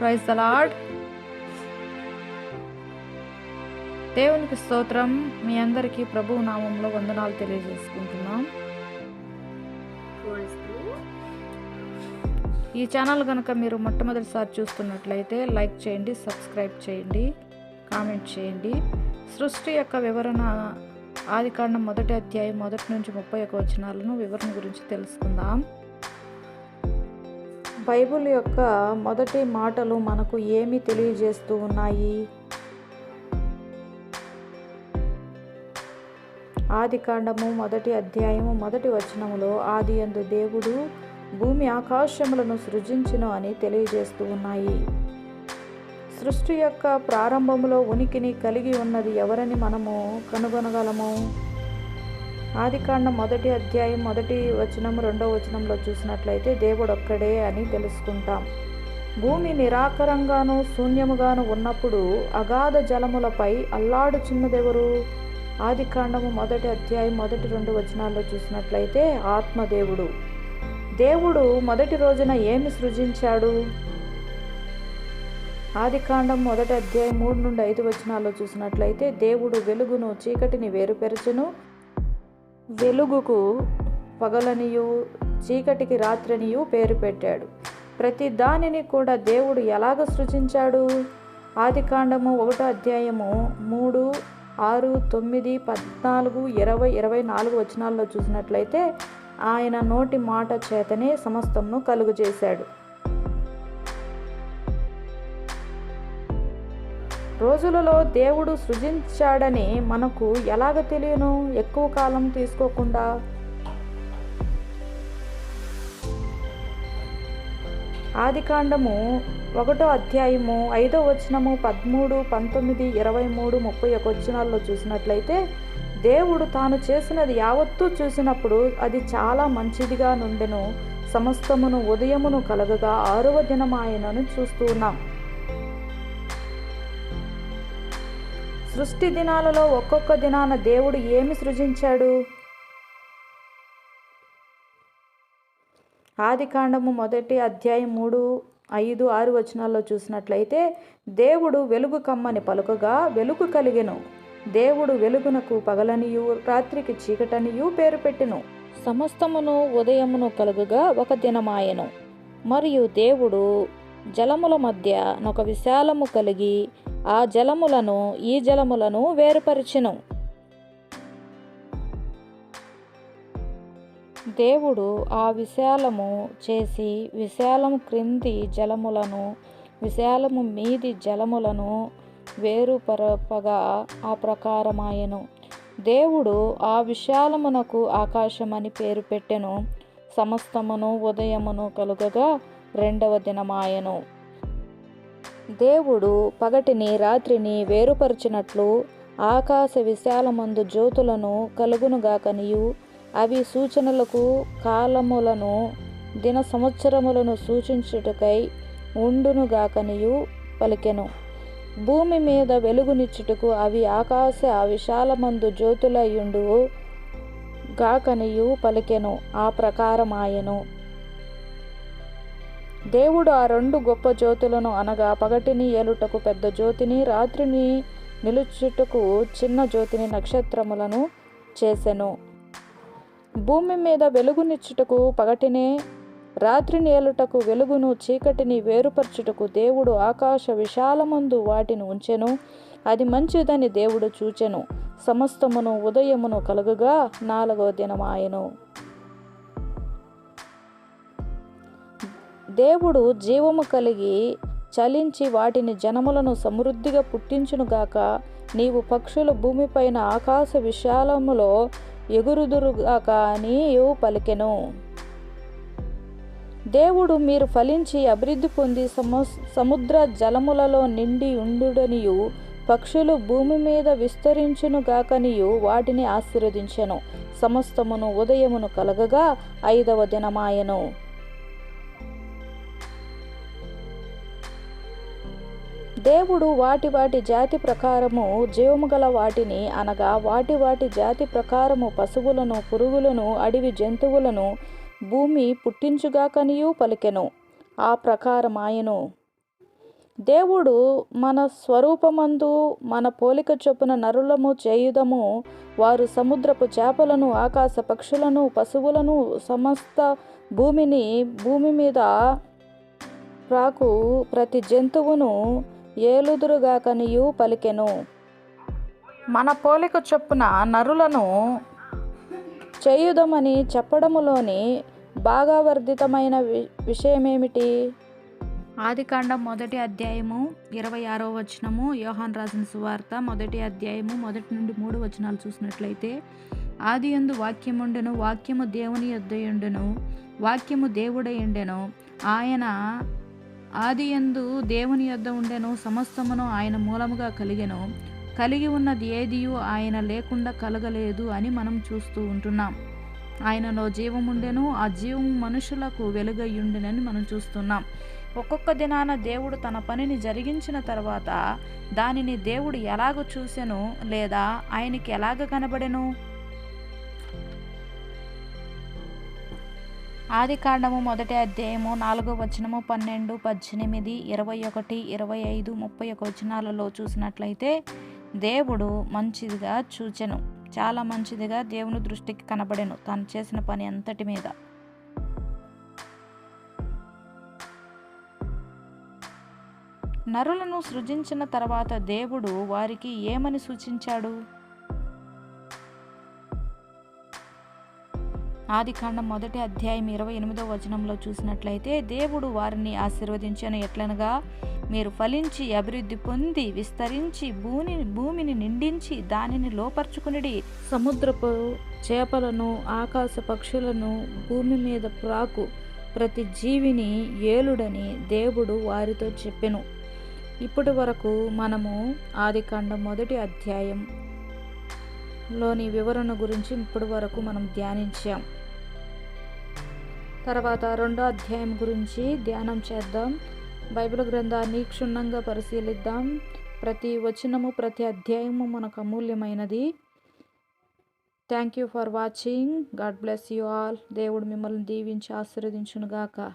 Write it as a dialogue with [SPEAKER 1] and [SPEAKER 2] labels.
[SPEAKER 1] Praise the lord దేవునికి స్తోత్రం. మీ అందరికీ ప్రభు నామంలో వందనాలు తెలియజేసుకుంటున్నాం. ఈ ఛానల్ కనుక మీరు మొట్టమొదటిసారి చూస్తున్నట్లయితే లైక్ చేయండి సబ్స్క్రైబ్ చేయండి కామెంట్ చేయండి. సృష్టి యొక్క వివరణ ఆదికాండం మొదటి అధ్యాయం మొదటి నుంచి ముప్పై ఒక వచనాలను వివరణ గురించి తెలుసుకుందాం. బైబిల్ యొక్క మొదటి మాటలు మనకు ఏమి తెలియజేస్తూ ఉన్నాయి? ఆది కాండము మొదటి అధ్యాయము మొదటి వచనములో ఆది అందు దేవుడు భూమి ఆకాశములను సృజించును అని తెలియజేస్తూ ఉన్నాయి. సృష్టి యొక్క ప్రారంభములో ఉనికిని కలిగి ఉన్నది ఎవరని మనము కనుగొనగలము? ఆదికాండం మొదటి అధ్యాయం మొదటి వచనం రెండో వచనంలో చూసినట్లయితే దేవుడు ఒక్కడే అని తెలుసుకుంటాం. భూమి నిరాకరంగాను శూన్యముగాను ఉన్నప్పుడు అగాధ జలములపై అల్లాడుచున్నదెవరు? ఆదికాండము మొదటి అధ్యాయం మొదటి రెండు వచనాల్లో చూసినట్లయితే ఆత్మదేవుడు. దేవుడు మొదటి రోజున ఏమి సృజించాడు? ఆదికాండం మొదటి అధ్యాయం మూడు నుండి ఐదు వచనాల్లో చూసినట్లయితే దేవుడు వెలుగును చీకటిని వేరుపెరచును వెలుగుకు పగలనియు చీకటికి రాత్రనియు పేరు పెట్టాడు. ప్రతి దానిని కూడా దేవుడు ఎలాగ సృజించాడు? ఆదికాండము ఒకటో అధ్యాయము మూడు ఆరు తొమ్మిది పద్నాలుగు ఇరవై ఇరవై నాలుగు వచనాల్లో చూసినట్లయితే ఆయన నోటి మాట చేతనే సమస్తమును కలుగు చేశాడు రోజులలో దేవుడు సృజించాడని మనకు ఎలాగ తెలియను? ఎక్కువ కాలం తీసుకోకుండా. ఆదికాండము ఒకటో అధ్యాయము ఐదో వచనము పదమూడు పంతొమ్మిది ఇరవై మూడు ముప్పై ఒక వచనాల్లో చూసినట్లయితే దేవుడు తాను చేసినది యావత్తూ చూసినప్పుడు అది చాలా మంచిదిగా నుండెను. సమస్తమును ఉదయమును కలగగా ఆరవ దినం ఆయనను చూస్తున్నాం సృష్టి దినాలలో ఒక్కొక్క దినాన దేవుడు ఏమి సృజించాడు? ఆది కాండము మొదటి అధ్యాయం మూడు ఐదు ఆరు వచనాల్లో చూసినట్లయితే దేవుడు వెలుగు కమ్మని పలుకగా వెలుగు కలిగెను. దేవుడు వెలుగునకు పగలనియు రాత్రికి చీకటనియు పేరు పెట్టెను. సమస్తమును ఉదయమును కలుగుగా ఒక దినమాయెను. మరియు దేవుడు జలముల మధ్య ఒక విశాలము కలిగి ఆ జలములను ఈ జలములను వేరుపరిచెను. దేవుడు ఆ విశాలము చేసి విశాలము క్రింది జలములను విశాలము మీది జలములను వేరుపరపగా ఆ ప్రకారమాయెను. దేవుడు ఆ విశాలమునకు ఆకాశమని పేరు పెట్టెను. సమస్తమును ఉదయమును కలుగగా రెండవ దినమాయను. దేవుడు పగటిని రాత్రిని వేరుపరిచినట్లు ఆకాశ విశాలమందు జ్యోతులను కలుగునుగాకనియు. అవి సూచనలకు కాలములను దిన సంవత్సరములను సూచించుటకై ఉండునుగాకనియు పలికెను. భూమి మీద వెలుగునిచ్చుటకు అవి ఆకాశ విశాలమందు జ్యోతులయుండు గాకనియు పలికెను. ఆ ప్రకారమాయను. దేవుడు ఆ రెండు గొప్ప జ్యోతులను అనగా పగటిని ఏలుటకు పెద్ద జ్యోతిని రాత్రిని నిలుచుటకు చిన్న జ్యోతిని నక్షత్రములను చేసెను. భూమి మీద వెలుగునిచ్చుటకు పగటినే రాత్రిని ఏలుటకు వెలుగును చీకటిని వేరుపరచుటకు దేవుడు ఆకాశ విశాలమందు వాటిని ఉంచెను. అది మంచిదని దేవుడు చూచెను. సమస్తమును ఉదయమును కలుగుగా నాలుగో దినమాయెను దేవుడు జీవము కలిగి చలించి వాటిని జనములను సమృద్ధిగా పుట్టించునుగాక నీవు పక్షులు భూమిపైన ఆకాశ విశాలములో ఎగురుదురుగాక అని పలికెను. దేవుడు మీరు ఫలించి అభివృద్ధి పొంది సమ సముద్ర జలములలో నిండి ఉండుడనియు పక్షులు భూమి మీద విస్తరించునుగాకనియు వాటిని ఆశీర్వదించెను. సమస్తమును ఉదయమును కలగగా ఐదవ దినమాయను. దేవుడు వాటి వాటి జాతి ప్రకారము జీవము గల వాటిని అనగా వాటి వాటి జాతి ప్రకారము పశువులను పురుగులను అడవి జంతువులను భూమి పుట్టించుగాకనియు పలికెను. ఆ ప్రకారమాయను దేవుడు మన స్వరూపమందు మన పోలిక చొప్పున నరులము చేయుదము వారు సముద్రపు చేపలను ఆకాశ పక్షులను పశువులను సమస్త భూమిని భూమి మీద రాకు ప్రతి జంతువును ఏలుదురుగాకనియు పలికెను. మన పోలిక చొప్పున నరులను చేయుదమని చెప్పడములోని బాగా వర్ధితమైన వి విషయమేమిటి? ఆదికాండం మొదటి అధ్యాయము ఇరవై ఆరో వచనము యోహాన్ రాసిన సువార్త మొదటి అధ్యాయము మొదటి నుండి మూడు వచనాలు చూసినట్లయితే ఆది ఎందు వాక్యముండెను వాక్యము దేవుని యొద్దయుండెను వాక్యము దేవుడయుండెను ఆయన ఆది ఎందు దేవుని యొద్ద ఉండెను సమస్తమును ఆయన మూలముగా కలిగెను. కలిగి ఉన్నది ఏదియు ఆయన లేకుండా కలగలేదు అని మనం చూస్తూ ఉంటున్నాం. ఆయనలో జీవముండెను ఆ జీవము మనుషులకు వెలుగయ్యుండెనని మనం చూస్తున్నాం. ఒక్కొక్క దినాన దేవుడు తన పనిని జరిగించిన తర్వాత దానిని దేవుడు ఎలాగ చూసెను లేదా ఆయనకి ఎలాగ కనబడెను? ఆది కాండము మొదటి అధ్యాయము నాలుగో వచనము పన్నెండు పద్దెనిమిది ఇరవై ఒకటి ఇరవై ఐదు ముప్పై ఒక వచనాలలో చూసినట్లయితే దేవుడు మంచిదిగా చూచెను. చాలా మంచిదిగా దేవుని దృష్టికి కనబడెను. తాను చేసిన పని అంతటి మీద. నరులను సృజించిన తర్వాత దేవుడు వారికి ఏమని సూచించాడు? ఆది కాండం మొదటి అధ్యాయం ఇరవై ఎనిమిదో వచనంలో చూసినట్లయితే దేవుడు వారిని ఆశీర్వదించను ఎట్లనగా మీరు ఫలించి అభివృద్ధి పొంది విస్తరించి భూమి భూమిని నిండించి దానిని లోపరుచుకునిడి. సముద్రపు చేపలను ఆకాశ పక్షులను భూమి మీద ప్రాకు ప్రతి జీవిని ఏలుడని దేవుడు వారితో చెప్పెను. ఇప్పటి వరకు మనము ఆదికాండం మొదటి అధ్యాయం లోని వివరణ గురించి ఇప్పటి వరకు మనం ధ్యానించాం. తర్వాత రెండో అధ్యాయం గురించి ధ్యానం చేద్దాం. బైబిల్ గ్రంథాన్ని క్షుణ్ణంగా పరిశీలిద్దాం. ప్రతి వచనము ప్రతి అధ్యాయము మనకు అమూల్యమైనది. Thank you for watching God bless you all దేవుడు మిమ్మల్ని దీవించి ఆశీర్వదించునుగాక.